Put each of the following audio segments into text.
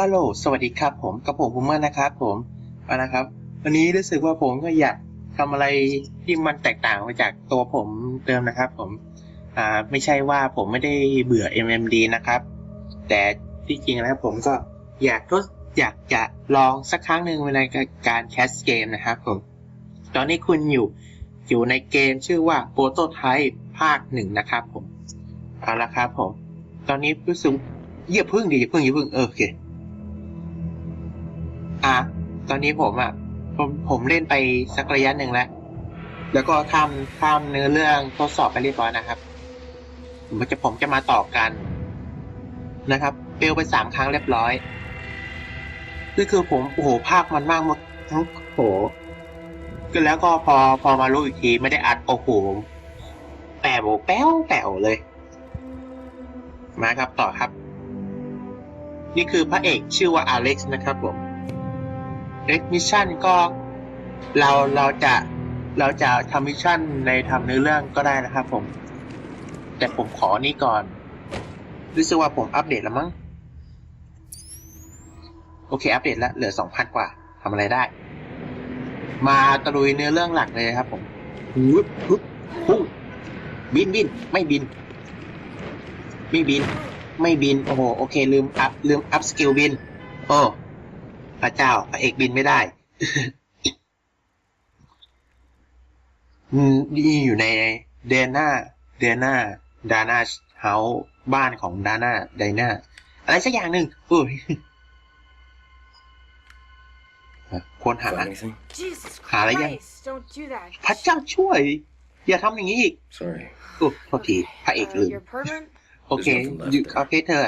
ฮัลโหล สวัสดีครับผมกับผมภูมิเมอร์นะครับผมเอานะครับ วันนี้รู้สึกว่าผมก็อยากทำอะไรที่มันแตกต่างไปจากตัวผมเดิมนะครับ ผม อ่า ไม่ใช่ว่าผมไม่ได้เบื่อ MMD นะครับ แต่ที่จริงแล้วผมก็อยากทดอยากจะลองสักครั้งหนึ่งในการแคสเกมนะครับผม ตอนนี้คุณอยู่อยู่ในเกมชื่อว่า Prototype ภาคหนึ่งนะครับผม เอาละครับผม ตอนนี้รู้สึกอย่าพึ่งดิอย่าพึ่งอย่าพึ่งเออโอเค อะตอนนี้ผมอะผมผมเล่นไปสักระยะหนึ่งแล้ว แล้วก็ทำทำเนื้อเรื่องทดสอบไปเรียบร้อยนะครับผมจะผมจะมาต่อกันนะครับเปลวไปสามครั้งเรียบร้อยนี่คือผมโอ้โหภาคมันมากหมดทั้งโหก็แล้วก็พอพอมารู้อีกทีไม่ได้อัดโอ้โหแปวแป้วแป๋วเลย มาครับต่อครับ นี่คือพระเอกชื่อว่าอเล็กซ์นะครับผม เล็กมิชชั่นก็เราเราจะเราจะทำมิชชั่นในทำเนื้อเรื่องก็ได้นะครับผม แต่ผมขอนี่ก่อน รู้สึกว่าผมอัปเดตแล้วมั้ง โอเค อัปเดตแล้ว เหลือสองพันกว่าทำอะไรได้ มาตะลุยเนื้อเรื่องหลักเลยครับผมฮึบฮึบพุ่งบินบินไม่บิน ไม่บิน ไม่บิน โอ้โห โอเค ลืมอัพลืมอัพสกิลบิน โอ้ พระเจ้าพระเอกบินไม่ได้อืมนี่อยู่ในเดน่าเดน่าดาน่าเฮาส์บ้านของดาน่าไดน่าอะไรสักอย่างหนึ่งอุ้ยควรหา Got anything? Jesus Hả lấy dân? Christ, don't do that. พระเจ้าช่วย อย่าทำอย่างนี้อีก Sorry. โอ้โทษทีพระเอก Uh, ลืม your permanent? โอเค There's nothing left อยู่ there. โอเคเธอ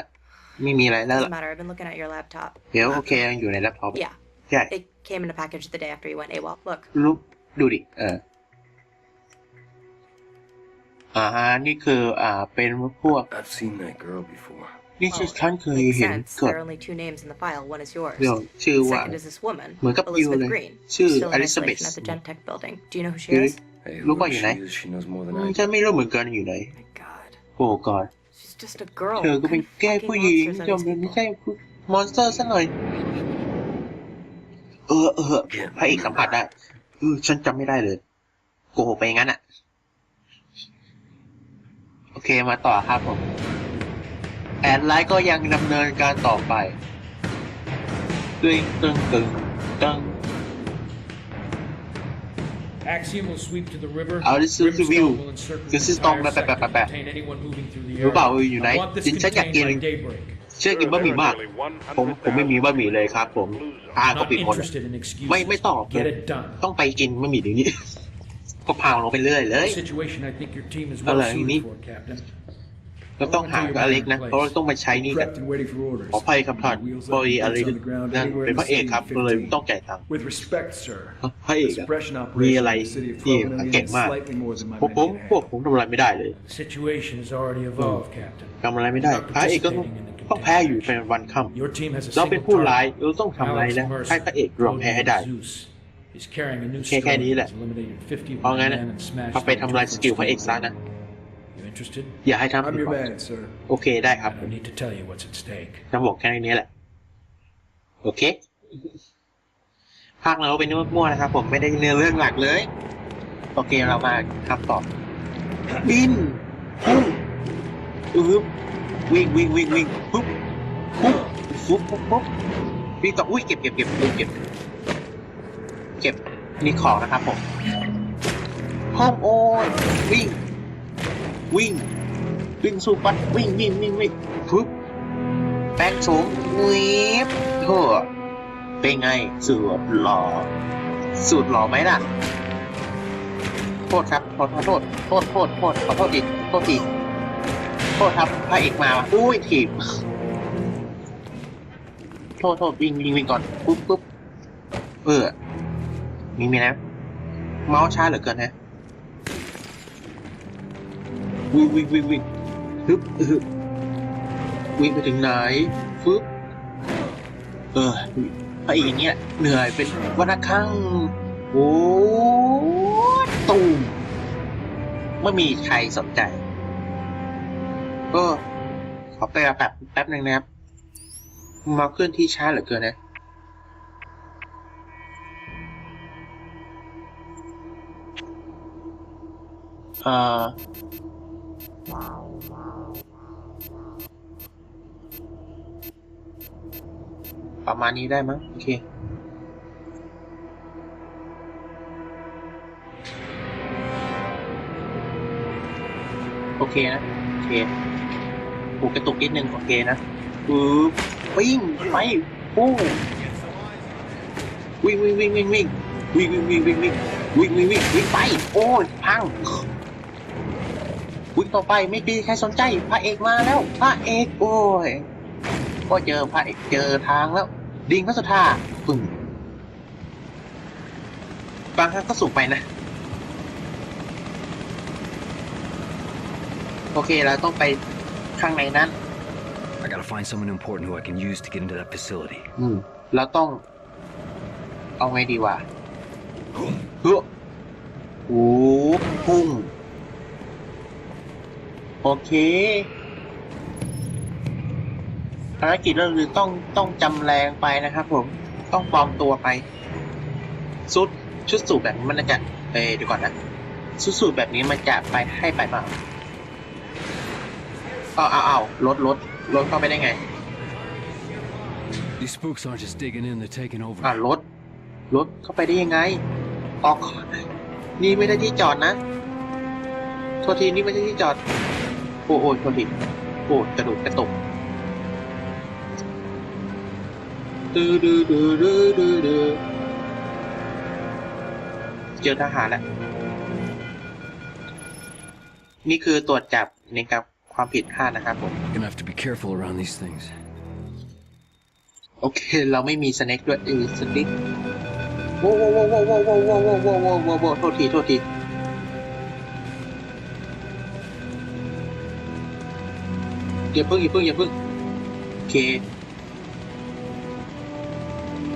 ไม่มีอะไรแล้ว Doesn't ล่ะ matter. I've been looking at your laptop. เดี๋ยวโอเคยังอยู่ในแล็ปท็อป Yeah, ใช่ it came in a package the day after you went AWOL. Look, รูปดูดิ เออ อ่าฮะนี่คืออ่าเป็นพวก I've seen that girl before. นี่คือ Well, ฉันเคย makes เห็น sense. เกิด There are only two names in the file. One is yours. เรื่อง ชื่อว่า Second is this woman, เหมือนกับยู Elizabeth เลย Green. ชื่อ Still อ in ลิซาเบธ isolation at the Gentech building. Do you know who she Really? is? Hey, Look whoever what you she know. is, she knows more than อื I ม do. ฉันไม่รู้เหมือนกันอยู่ไหน My God, โอ้ก่อน she's just a girl. เธอก็ What เป็น kind of แก้ผู้หญิง fucking จ monsters อ are ม these ไม่ people? ใช่มอนสเตอร์ซะหน่อย เออเออพระเอกสัมผัสได้เออฉันจำไม่ได้เลย โกหกไปงั้นอะโอเคมาต่อครับผม แอนไลท์ก็ยังดำเนินการต่อไปตึงตึงตึงตึง Axiom will sweep to the river. Oh, this is the view. Brimstone will encircle This the is Tom, entire ba- ba- ba- sector, ba- contain anyone moving through the รู้เปล่า area. อยู่ไหน I want this จินฉันอยากกิน contained by daybreak. เชื่อกินบะหมี่มาก ผมผมไม่มีบะหมี่เลยครับ ผมทางก็ Not ปิดหมด interested in excuses. ไม่ไม่ตอบ Get it done. ต้องไปกินบะหมี่เดี๋ยวนี้ ก็พาวลงไปเรื่อยเลย Situation I think your team is Hello, well Amy. suited for, Captain. เราต้องหากับอเล็กนะ เพราะเราต้องมาใช้นี่กัน Prepped and waiting for orders. ขออภัยครับท่าน Wheels พอ up ดี and อเล็ก boots on the ground นั่น anywhere เป็น in พระ the เอกครับ city ก็เลย in ต้อง 15. จ่ายตังค์ With respect, sir. พระเอก The อะ suppression มี operation อะไร in the city of ที่12 million เก่ง is มาก slightly more than my ผมผม men พวก can ผมทำอะไรไม่ได้เลย The situation has already evolved, Captain. ทำอะไรไม่ได้พระเอกก็ต้องต้องแพ้อยู่เป็นวันค่ Your team has a ำเราเป็น single ผู้ร้าย target. เราต้องทำอะไร Alex นะ Mercer, ให้พระเอกยอมแพ้ให้ได้ Zeus. He's carrying a new แค่แค่ strain นี้แหละ that's eliminated 50เพราะงั้น men นะ and smashed เอาไปทำลายสกิลพระเอกซะนะ You interested? อย่าให้ทำ I'm ผิด your หวัง man, sir. โอเคได้ครับ I don't need to tell you what's at stake. จะบอกแค่นี้แหละ โอเค ภาคเราเป็นเนื้อมั่วนะครับ ผมไม่ได้เนื้อเรื่องหลักเลย โอเคเรามาทำต่อบินพุ่งอือวิ่งวิ่งวิ่งวิ่งปุ๊บปุ๊บปุ๊บปุ๊บปุ๊บวิ่งต่ออุ้ยเก็บเก็บเก็บเก็บเก็บเก็บนี่ของนะครับผมห้องโอนวิ่ง วิ่ง วิ่งสู้ปัดวิ่งวิ่งวิ่งวิ่งปุ๊บแป้งสูงวิบโถเป็นไงสูตรหล่อสูตรหล่อไหมล่ะโทษครับโทษโทษโทษโทษโทษขอโทษทีโทษทีโทษครับพระเอกมาอุ้ยถีบโทษโทษวิ่งวิ่งวิ่งก่อนปุ๊บปุ๊บเออมีมีนะเมาส์ช้าเหลือเกินนะ วิ่งวิ่งวิ่งวิ่งฮึบฮึบวิ่งไปถึงไหนฟึบเออไปอีกอย่างเงี้ยเหนื่อยเป็นวันละครั้งโอ้ตูมไม่มีใครสนใจ ก็ขอไปแป๊บแป๊บหนึ่งนะครับ มาเคลื่อนที่ช้าเหลือเกินนะเอ่อ ประมาณนี้ได้มั้ง โอเค โอเคนะ โอเคปูกระตุกนิดนึง โอเคนะปึ๊บวิ่งไปปู้วิ่งวิ่งวิ่งวิ่งวิ่งวิ่งวิ่งวิ่งวิ่งวิ่งวิ่งวิ่งวิ่งวิ่งไป โอ้ยพัง วิ่งต่อไปไม่มีใครสนใจพระเอกมาแล้วพระเอกโอ้ยก็เจอพระเอกเจอทางแล้ว ดิ่งพระสุธาปึ้งบางครั้งก็สูงไปนะ โอเคเราต้องไปข้างในนั้น I gotta find someone important who I can use to get into that facility. อืมเราต้อง เอาไงดีวะเฮ้อโอ้พุ่ง โอเคภารกิจเราคือต้องต้องจำแรงไปนะครับผมต้องปลอมตัวไปสุดชุดสูทแบบนี้มันน่าจะเอ้ยเดี๋ยวก่อนนะชุดสูทแบบนี้มันจะไปให้ไปเปล่าเอาเอาเอารถรถรถเข้าไปได้ไง These spooks aren't just digging in, they're taking over. อ่ารถรถเข้าไปได้ยังไง ออก นี่ไม่ได้ที่จอดนะ โทษทีนี่ไม่ใช่ที่จอด โอ้โอ้ยโทษทีโอ้กระดูกกระตุกดื้อดื้อดื้อดื้อดื้อดื้อเจอทหารแล้วนี่คือตรวจจับในกับความผิดพลาดนะครับผม Gonna have to be careful around these things. โอเค เราไม่มีสเน็กด้วยเออสเน็กโว้วโว้วโว้วโว้วโว้วโว้วโว้วโว้วโว้วโว้วโว้วโทษทีโทษที อย่าเพิ่งอย่าเพิ่งอย่าเพิ่งโอเค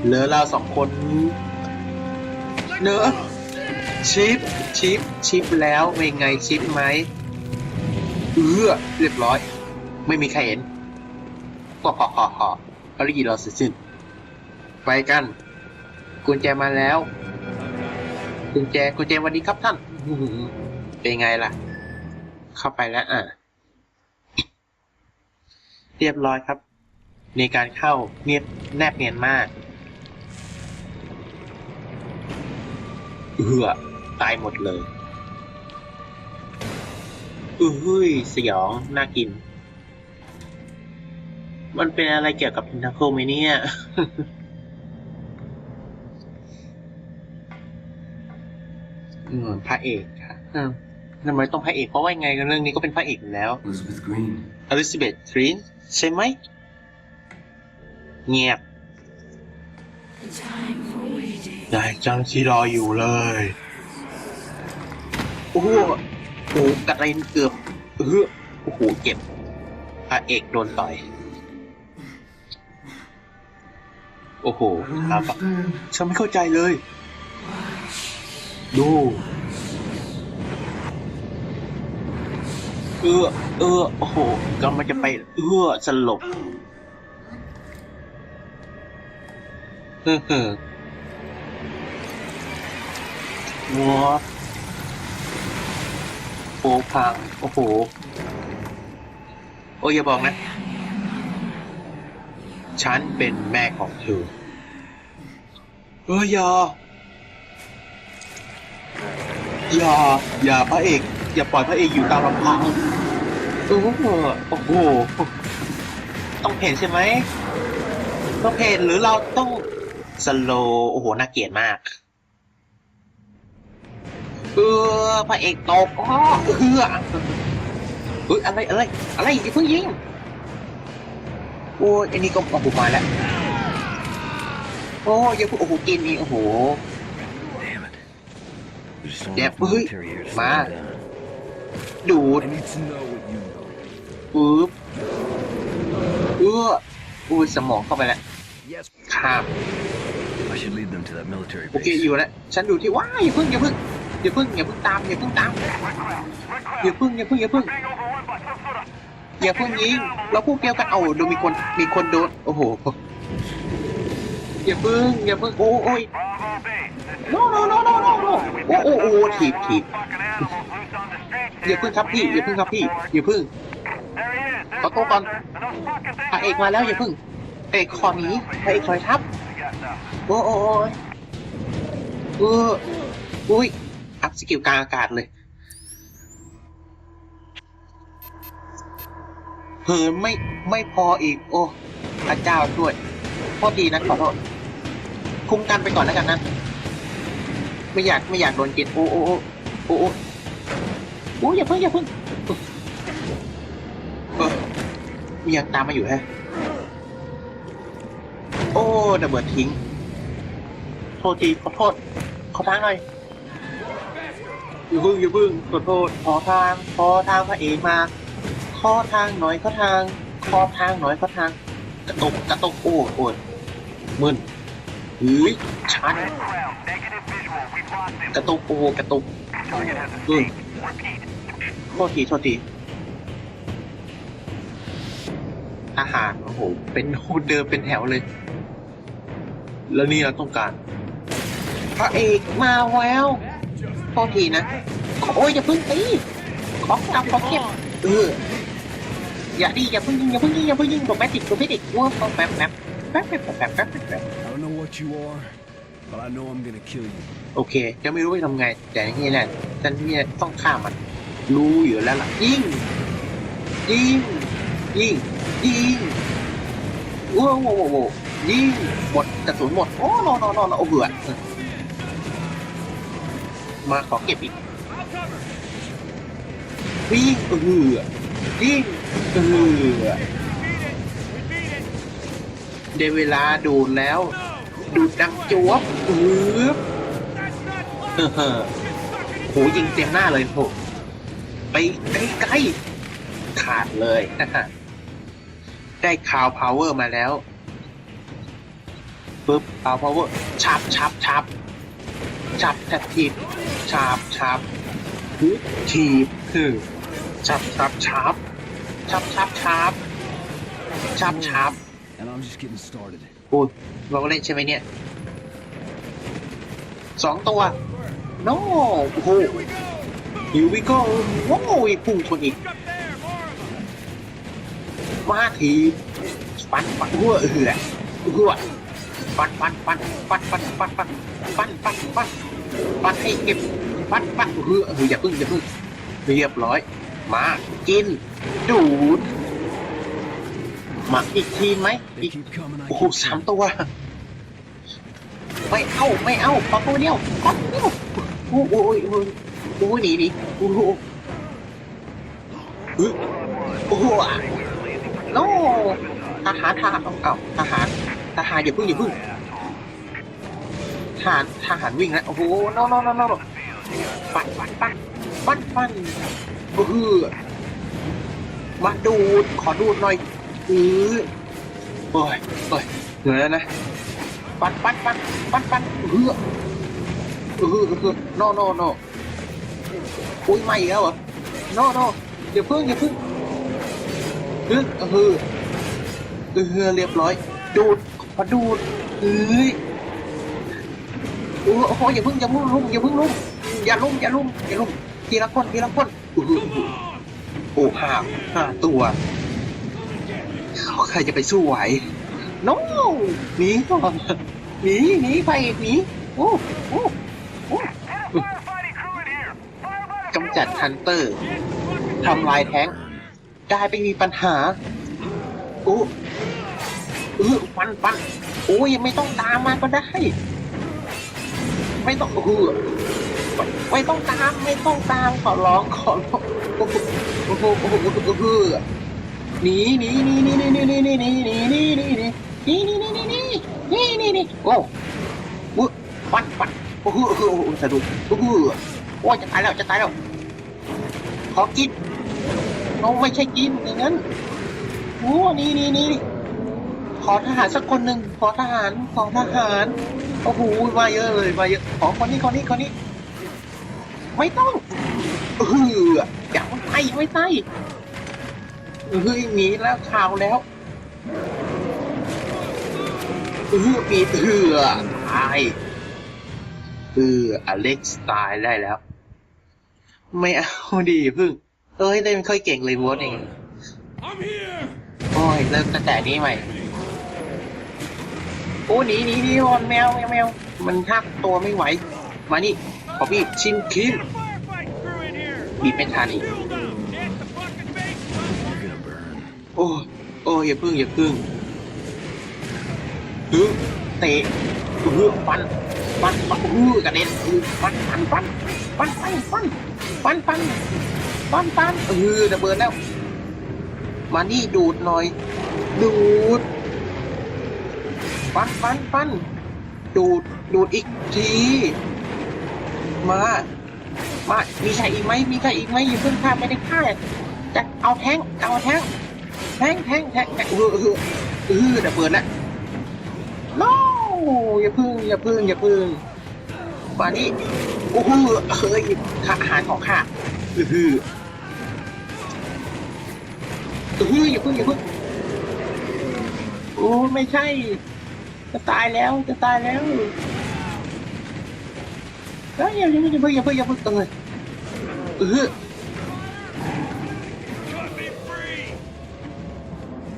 เหลือเราสองคนเนอะชิปชิปชิปแล้วเป็นไงชิปไหมเออเรียบร้อย ไม่มีใครเห็นก็ขอขอขอภารกิจเราเสร็จสิ้นไปกันกุญแจมาแล้วกุญแจกุญแจวันนี้ครับท่านเป็นไงล่ะ เข้าไปแล้วอะ เรียบร้อยครับ ในการเข้าเนียบแนบเนียนมากเอือตายหมดเลยอือหุ้ยสยองน่ากิน มันเป็นอะไรเกี่ยวกับพินาโคไหมเนี่ยอืมพระเอกค่ะอืมทำไมต้องพระเอก เพราะว่ายังไงเรื่องนี้ก็เป็นพระเอกอยู่แล้ว Elizabeth Green. อลิซาเบธทรีน ใช่ไหมเงียบได้จังที่รออยู่เลยโอ้โหโอ้โหกระเด็นเกือบเออโอ้โหเจ็บพระเอกโดนต่อยโอ้โหครับฉันไม่เข้าใจเลย ดู เออเออโอ้โหกำลังจะไปเออสลบเฮ้อเฮ้อวัวโอ้พังโอ้โห โอ้ยอย่าบอกนะ ฉันเป็นแม่ของเธอเอออย่าอย่าอย่าพระเอก อย่าปล่อยพระเอกอยู่ตามลำพัง เออโอ้โหต้องเพนใช่ไหมต้องเพนหรือเราต้องสโลว์โอ้โหน่าเกลียดมากเออพระเอกตกอ้อเออเฮ้ยอะไรอะไรอะไรอย่าเพิ่งยิงโอ้ยอันนี้ก็โอ้โหมาแล้วโอ้ยอย่าเพิ่งโอ้โหกินนี่โอ้โห Damn it. There's just not Yeah, enough ui, military here to ma. slow them down. ดูด ปึ๊บเอออุ้ยสมองเข้าไปแล้ว Yes. ข้าม I should lead them to that military โอเค base. อยู่แล้ว ฉันดูที่ว้ายอย่าเพิ่งอย่าเพิ่งอย่าเพิ่งอย่าเพิ่งตามอย่าเพิ่งตามอย่าเพิ่งอย่าเพิ่งอย่าเพิ่งอย่าเพิ่งอย่าเพิ่งยิงเราพูดเดียวกันเอาดูมีคนมีคนโดนโอ้โหอย่าเพิ่งอย่าเพิ่งโอ้โอ้ย no no no no no no โอ้โอ้โอ้ถีบถีบอย่าเพิ่งครับพี่อย่าเพิ่งครับพี่อย่าเพิ่ง ขอโทษก่อนพระเอกมาแล้วอย่าเพิ่งเอกขอหนีพระเอกถอยทับโอ้โอ้โอ้ยเอออุ้ยอัพสกิลกลางอากาศเลยเหินไม่ไม่พออีก โอ้พระเจ้าด้วยโทษดีนะขอโทษคุ้มกันไปก่อนแล้วกันนะไม่อยากไม่อยากโดนกินโอ้โอ้โอ้โอ้โอ้โอ้อย่าเพิ่งอย่าเพิ่ง มียังตามมาอยู่แฮะ โอ้ระเบิดทิ้ง โทษทีขอโทษ ขอทางหน่อยอย่าพึ่งอย่าพึ่งขอโทษ ขอทาง ขอทางพระเอกมา ขอทางหน่อยขอทาง ขอทางหน่อยขอทาง กระตุกกระตุกโอ้โอ้ยมึนอุ้ยชันกระตุกโอ้กระตุกอืมโทษทีโทษที อาหารโอ้โหเป็นฮูดเดิมเป็นแถวเลย แล้วนี่เราต้องการพระเอกมาแล้วโทษทีนะขอโอ้ยอย่าเพิ่งตีขอจับขอเก็บเอออย่าดีอย่าเพิ่งยิงอย่าเพิ่งยิงอย่าเพิ่งยิงตัวแม่ติดตัวไม่ติดว้าวแป๊บแป๊บแป๊บแป๊บแป๊บแป๊บแป๊บแป๊บ I don't know what you are, but I know I'm gonna kill you. โอเคจะไม่รู้จะทำไง แต่นี่แหละฉันเนี่ยต้องฆ่ามัน รู้อยู่แล้วล่ะยิงยิง ยิงยิงว้าวว้าวว้าวยิงหมดกระสุนหมด โอ้นอนนอนนอนโอ้เบื่อมาขอเก็บอีกยิงเออยิงเออได้เวลาดูดแล้ว ดูดดังจวบเอืบเฮ้อโหยิงเต็มหน้าเลยโหไปใกล้ๆขาดเลย ได้คาวพาวเวอร์มาแล้วปึ๊บคาวพาวเวอร์ชับชับชับชับแทบทีบชับชับฮึทีบคือชับชับชับชับชับชับชับชับ And I'm just getting started. โอ้ยเราก็เล่นใช่ไหมเนี่ยสองตัวโน้โอ้โหฮิววิโก้โว้ยพุ่งชนอีกมาทีปันปันหัวเหือหัวปันปันปันปันปันปันปันปันปันปันปันให้เก็บปันปันเหือเหืออย่าพึ่งอย่าพึ่งเรียบร้อย มากิน ดูดมาอีกทีไหมอีกโอ้โหสามตัวไม่เอาไม่เอาขอตัวเดียวขอตัวเดียวโอ้โหโอ้โอ้ยโอ้ยหนีหนีโอ้โหโอ้โห โน้ทหารทหารเอาเอาทหารทหารอย่าพึ่งอย่าพึ่งทหารทหารวิ่งแล้วโอ้โหโน้โน้โน้โน้ปันปันปันปันปันโอ้โหมาดูดขอดูดหน่อยอือโอ้ยโอ้ยเหนื่อยแล้วนะปันปันปันปันปันเฮือเฮือเฮือโน่โน่โน่อุ้ยไม่แล้วเหรอโน่โน่อย่าพึ่งอย่าพึ่ง ฮือเฮือเฮือเรียบร้อย ดูดพอดูดเอ้ยโอ้โหอย่าพึ่งอย่าพึ่งลุ่มอย่าพึ่งลุ่มอย่าลุ่มอย่าลุ่มอย่าลุ่มทีละคนทีละคนอื้อหือโอ้ห้าห้าตัวใครจะไปสู้ไหวโน้หนีก่อนหนีหนีไปอีกหนีโอ้โอ้โอ้กำจัดฮันเตอร์ทำลายแท้ง กลายไปมีปัญหาโอ้เออฟันฟันโอ้ยยังไม่ต้องตามมาก็ได้ ไม่ต้องเออไม่ต้องตาม ไม่ต้องตามขอร้องขอร้องโอ้โหโอ้โหโอ้โหโอ้โหหนีหนีหนีหนีหนีหนีหนีหนีหนีหนีหนีหนีหนีนี่นี่นี่นี่นี่นี่นี่นี่โอ้โหปันปันโอ้โหโอ้โหโอ้โหสะดุดโอ้โหโอ้ยจะตายแล้วจะตายแล้วขอกิน เราไม่ใช่กินอย่างนั้นโอ้นี่นี่นี่ขอทหารสักคนหนึ่งขอทหารขอทหารโอ้โหมาเยอะเลยมาเยอะขอคนนี้คนนี้คนนี้ ไม่ต้องเอออย่าไม่ใช่ไม่ใช่เฮ้ยหนีแล้วข่าวแล้วเออมีเถื่อตายเอออเล็กซ์ตายได้แล้ว ไม่เอาดีพึ่ง เอ้ยได้ไม่ค่อยเก่งเลยโวตเอง โอ้ยเลิกตั้งแต่นี้ใหม่โอ้หนีหนีหนีวอนแมวแมวแมวมันทักตัวไม่ไหว มานี่ขอบีบชิมครีมบีบไม่ทันอีกโอ้โอ้ยอย่าพึ่งอย่าพึ่งฮึเตะฮึฟันฟันฟันฮึกระเด็นฮึฟันฟันฟันฟันฟันฟันฟันฟัน ฟันฟันเออระเบิดแล้ว มานี่ดูดหน่อย ดูดฟันฟันฟันดูด ดูดอีกที มา มา มีใครอีกไหมมีใครอีกไหมอย่าเพิ่งฆ่าไม่ได้ฆ่าจะเอาแทงเอาแทงแทงแทงแทงเออเออเออระเบิดแล้ว no อย่าพึ่งอย่าพึ่งอย่าพึ่งมานี่โอ้โหเฮ้ยขาอาหารของข้าเออ ออเอออย่าพึ่งอย่าพึ่งโอ้ไม่ใช่ จะตายแล้วจะตายแล้วเฮ้ยอย่าอย่าอย่าพึ่งอย่าพึ่งอย่าพึ่งเออเออ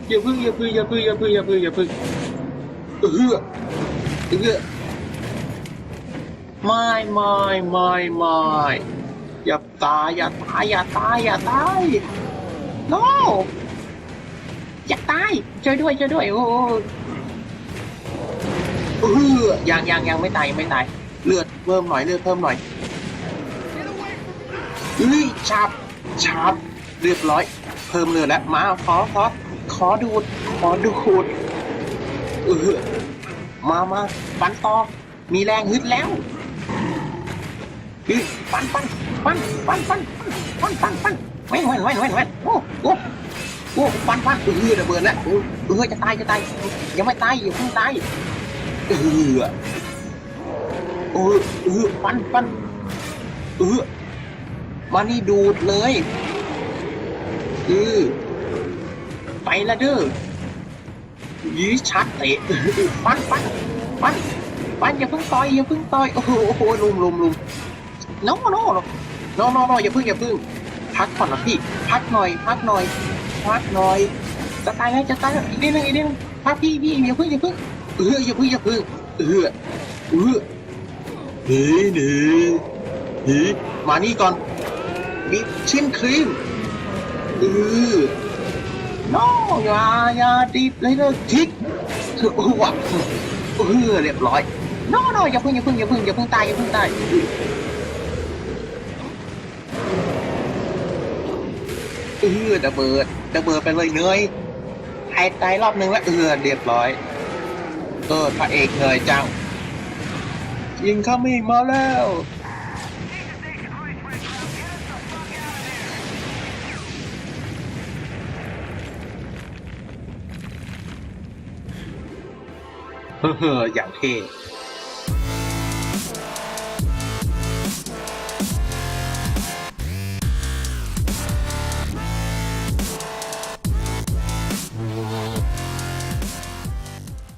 อย่าพึ่งอย่าพึ่งอย่าพึ่งอย่าพึ่งอย่าพึ่งอย่าพึ่งเออเออไม่ไม่ไม่ไม่อย่าตายอย่าตายอย่าตายอย่าตาย no อย่าตายช่วยด้วยช่วยด้วย โอ้เออยังยังยังไม่ตายยังไม่ตาย เลือดเพิ่มหน่อยเลือดเพิ่มหน่อยเฮ้ยฉับฉับเรียบร้อย เพิ่มเลือดแล้วมาขอขอขอดูดขอดูดเออมามาฟันต่อมีแรงฮึดแล้วฮึดฟันฟันฟันฟันฟันฟันฟันฟันแว่นแว่นแว่นแว่นแว่นโอ้โอ้ โอ้ฟันฟันเออระเบิดแล้วเออเออจะตายจะตายยังไม่ตายอย่าเพิ่งตายเออเออเออฟันฟันเออมานี่ดูดเลยเออไปละเด้อยีชัดเตะปันปันปันปันอย่าเพิ่งต่อยอย่าเพิ่งต่อยโอ้โหโอ้โหลุมลุมลุมน้โน้โน้โน้โน้อย่าเพิ่งอย่าเพิ่งพักก่อนนะพี่ พักหน่อย พักหน่อย พักหน่อยจะตายแล้วจะตายอีกนิดนึงอีกนิดนึงพักพี่พี่อย่าเพิ่งอย่าเพิ่งเอออย่าเพิ่งอย่าเพิ่งเออเออเฮ้ยหนี่เฮ้มานี่ก่อนบีบชิมครีมเออ no อยายาดิบเลยเลยทิกคือโอ้วะเออเรียบร้อย no no อย่าเพิ่งอย่าเพิ่งอย่าเพิ่งอย่าเพิ่งตายอย่าเพิ่งตาย เออระเบิดระเบิดไปเลยเนยหายตายรอบนึงแล้วเออเรียบร้อยเออพระเอกเหนื่อยจังยิงเข้ามีมาแล้วเฮ้ออย่างเท่